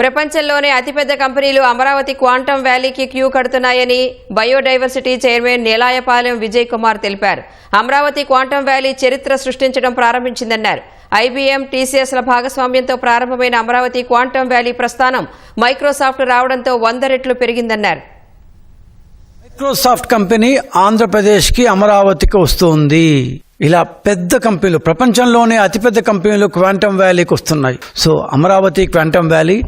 ప్రపంచంలోనే అతిపెద్ద కంపెనీలు అమరావతి క్వాంటమ్ వ్యాలీకి క్యూ కడుతున్నాయని బయోడైవర్సిటీ చైర్మన్ నేలాయపాలెం విజయ్ కుమార్ తెలిపారు. అమరావతి క్వాంటమ్ వ్యాలీ చరిత్ర సృష్టించడం ప్రారంభించిందన్నారు. ఐబీఎం టీసీఎస్ల భాగస్వామ్యంతో ప్రారంభమైన అమరావతి క్వాంటమ్ వ్యాలీ ప్రస్థానం మైక్రోసాఫ్ట్ రావడంతో వంద రెట్లు పెరిగిందన్నారు. మైక్రోసాఫ్ట్ కంపెనీ ఆంధ్రప్రదేశ్కి అమరావతికి వస్తుంది. ఇలా పెద్ద కంపెనీలు ప్రపంచంలోనే అతిపెద్ద కంపెనీలు క్వాంటమ్ వ్యాలీకి వస్తున్నాయి. సో అమరావతి క్వాంటమ్ వ్యాలీ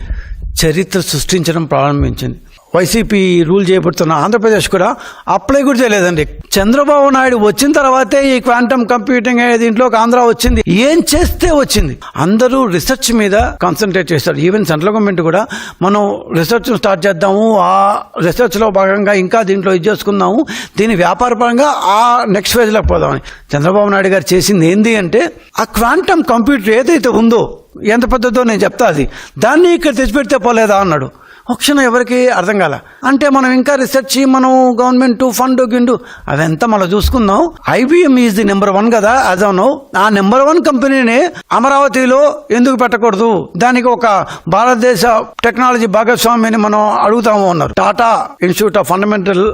చరిత్ర సృష్టించడం ప్రారంభించింది. వైసీపీ రూల్ చేయబడుతున్న ఆంధ్రప్రదేశ్ కూడా అప్లై కూడా చేయలేదండి. చంద్రబాబు నాయుడు వచ్చిన తర్వాతే ఈ క్వాంటమ్ కంప్యూటింగ్ అనే దీంట్లోకి ఆంధ్ర వచ్చింది. ఏం చేస్తే వచ్చింది? అందరూ రీసెర్చ్ మీద కాన్సన్ట్రేట్ చేస్తారు. ఈవెన్ సెంట్రల్ గవర్నమెంట్ కూడా మనం రీసెర్చ్ స్టార్ట్ చేద్దాము ఆ రీసెర్చ్లో భాగంగా ఇంకా దీంట్లో ఇది చేసుకుందాము దీని వ్యాపారపరంగా ఆ నెక్స్ట్ ఫేజ్లోకి పోదామని. చంద్రబాబు నాయుడు గారు చేసింది ఏంది అంటే ఆ క్వాంటమ్ కంప్యూటర్ ఏదైతే ఉందో ఎంత పెద్దదో నేను చెప్తా అది. దాన్ని ఇక్కడ తెచ్చిపెడితే పోలేదా అన్నాడు. ఆప్షన్ ఎవరికి అర్థం కాల. అంటే మనం ఇంకా రీసెర్చ్ మనం గవర్నమెంట్ ఫండ్ గిండు. అవంతా మనం చూసుకుందాం. IBM is the number one కదా యాజ్ నో ఆ నెంబర్ వన్ కంపెనీని అమరావతిలో ఎందుకు పెట్టకూడదు? దానికి ఒక భారతదేశ టెక్నాలజీ భాగస్వామిని మనం అడుగుతాము అన్నారు. Tata institute of fundamental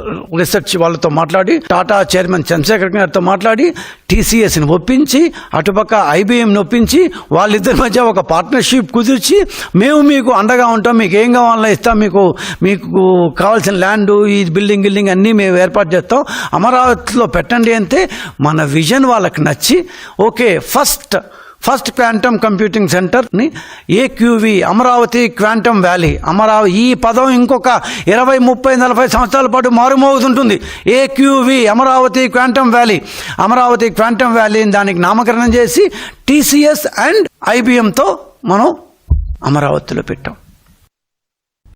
research వాళ్ళతో మాట్లాడి టాటా చైర్మన్ చంద్రశేఖర్ గారితో మాట్లాడి టీసీఎస్ని ఒప్పించి అటుపక్క ఐబీఎంని ఒప్పించి వాళ్ళిద్దరి మధ్య ఒక పార్ట్నర్షిప్ కుదిర్చి మేము మీకు అండగా ఉంటాం మీకు ఏం కావాలన్నా ఇస్తాం మీకు మీకు కావాల్సిన ల్యాండ్ ఈ బిల్డింగ్ గిల్డింగ్ అన్నీ మేము ఏర్పాటు చేస్తాం. అమరావతిలో పెట్టండి అంటే మన విజన్ వాళ్ళకి నచ్చి okay first first quantum computing సెంటర్ని AQV Amaravati quantum valley. Amaravati ఈ పదం ఇంకొక ఇరవై ముప్పై నలభై సంవత్సరాల పాటు మారుమోగుతుంటుంది. AQV Amaravati quantum valley. Amaravati quantum వ్యాలీని దానికి నామకరణం చేసి టీసీఎస్ అండ్ ఐబిఎంతో మనం అమరావతిలో పెట్టాం.